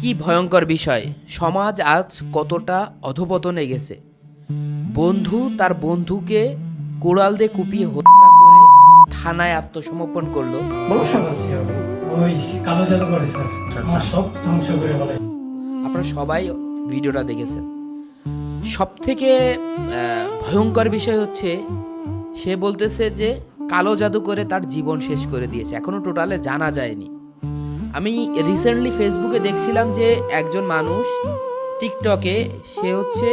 কি ভয়ঙ্কর বিষয়? সমাজ আজ কতটা অধপতনে গেছে। বন্ধু তার বন্ধুকে কোড়াল দিয়ে কুপিয়ে হত্যা করে থানায় আত্মসমর্পণ করল। করে বলে আপনারা সবাই ভিডিওটা দেখেছেন। সব থেকে ভয়ঙ্কর বিষয় হচ্ছে সে বলতেছে যে কালো জাদু করে তার জীবন শেষ করে দিয়েছে। এখনও টোটালে জানা যায়নি। আমি রিসেন্টলি ফেসবুকে দেখছিলাম যে একজন মানুষ টিকটকে সে হচ্ছে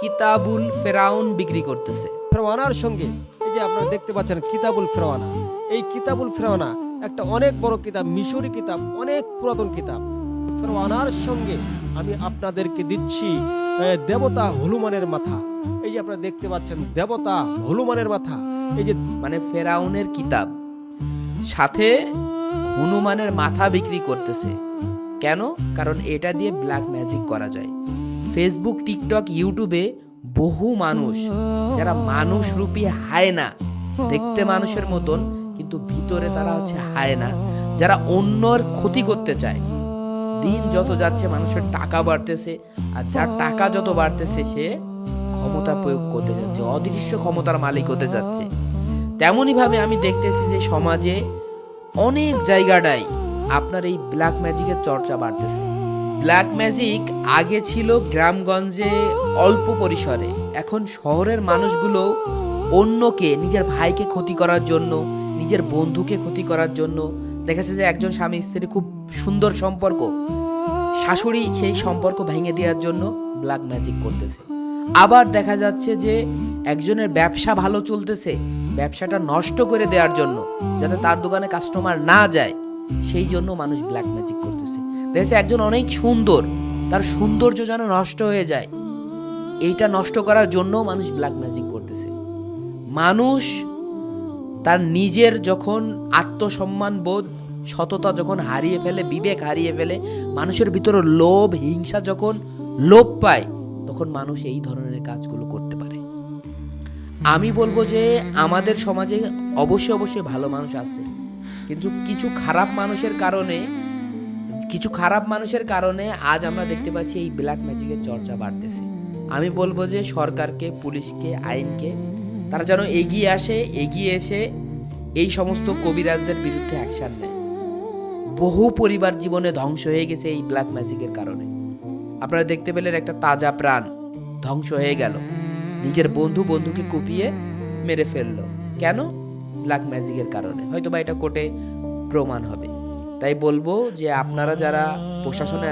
কিতাবুল ফেরাউন বিক্রি করতেছে। ফেরওয়ানার সঙ্গে এই যে আপনারা দেখতে পাচ্ছেন কিতাবুল ফেরওয়ানা এই কিতাবুল ফেরওয়ানা একটা অনেক বড় কিতাব মিশরি কিতাব অনেক পুরাতন কিতাব। ফেরওয়ানার সঙ্গে আমি আপনাদেরকে দিচ্ছি দেবতা হনুমানের মাথা। এই যে আপনারা দেখতে পাচ্ছেন দেবতা হনুমানের মাথা। এই যে মানে ফেরাউনের কিতাব। সাথে হনুমানের মাথা বিক্রি করতেছে। কেন? কারণ এটা দিয়ে ব্ল্যাক ম্যাজিক করা যায়। ফেসবুক টিকটক ইউটিউবে বহু মানুষ, যারা মানুষ রূপী হায়না দেখতে মানুষের মতন, কিন্তু ভিতরে তারা হচ্ছে হায়না যারা অন্যর ক্ষতি করতে চায়। দিন যত যাচ্ছে, মানুষের টাকা বাড়তেছে, আর যার টাকা যত বাড়তেছে, সে ক্ষমতা প্রয়োগ করতে যাচ্ছে, অদৃশ্য ক্ষমতার মালিক হতে যাচ্ছে। তেমনই ভাবে আমি দেখতেছি যে সমাজে অনেক জায়গাটাই আপনার এই ব্ল্যাক ম্যাজিকের চর্চা বাড়তেছে। ব্ল্যাক ম্যাজিক আগে ছিল গ্রামগঞ্জে অল্প পরিসরে, এখন শহরের মানুষগুলো অন্যকে, নিজের ভাইকে ক্ষতি করার জন্য, নিজের বন্ধুকে ক্ষতি করার জন্য দেখেছে যে একজন স্বামী স্ত্রী খুব সুন্দর সম্পর্ক, শাশুড়ি সেই সম্পর্ক ভেঙে দেওয়ার জন্য ব্ল্যাক ম্যাজিক করতেছে। আবার দেখা যাচ্ছে যে একজনের ব্যবসা ভালো চলতেছে ব্যবসাটা নষ্ট করে দেওয়ার জন্য, যাতে তার দোকানে কাস্টমার না যায়, সেই জন্য মানুষ ব্ল্যাক ম্যাজিক করতেছে। দেখেছে, একজন অনেক সুন্দর, তার সৌন্দর্য যেন নষ্ট হয়ে যায়, এইটা নষ্ট করার জন্য মানুষ ব্ল্যাক ম্যাজিক করতেছে। মানুষ তার নিজের যখন আত্মসম্মান বোধ, সততা যখন হারিয়ে ফেলে, বিবেক হারিয়ে ফেলে, মানুষের ভিতরে লোভ, হিংসা যখন লোভ পায়, তখন মানুষ এই ধরনের কাজগুলো পারে আমি বলব যে আমাদের সমাজে অবশ্যই অবশ্যই ভালো মানুষ আছে। কিন্তু কিছু খারাপ মানুষের কারণে, কিছু খারাপ মানুষের কারণে আজ আমরা দেখতে পাচ্ছি এই ব্ল্যাক ম্যাজিকের চর্চা বাড়তেছে। আমি বলব যে সরকারকে, পুলিশকে, আইনকে, তারা যেন এগিয়ে আসে, এগিয়ে এসে এই সমস্ত কবিরাজদের বিরুদ্ধে অ্যাকশন নেয়। বহু পরিবার জীবনে ধ্বংস হয়ে গেছে এই ব্ল্যাক ম্যাজিকের কারণে। আপনারা দেখতে পেলেন একটা তাজা প্রাণ ধ্বংস হয়ে গেল। নিজের বন্ধু বন্ধুকে কুপিয়ে মেরে ফেলল। কেন? ব্ল্যাক ম্যাজিকের কারণে। হয়তো বা এটা কোর্টে প্রমাণ হবে। তাই বলব যে আপনারা যারা প্রশাসনে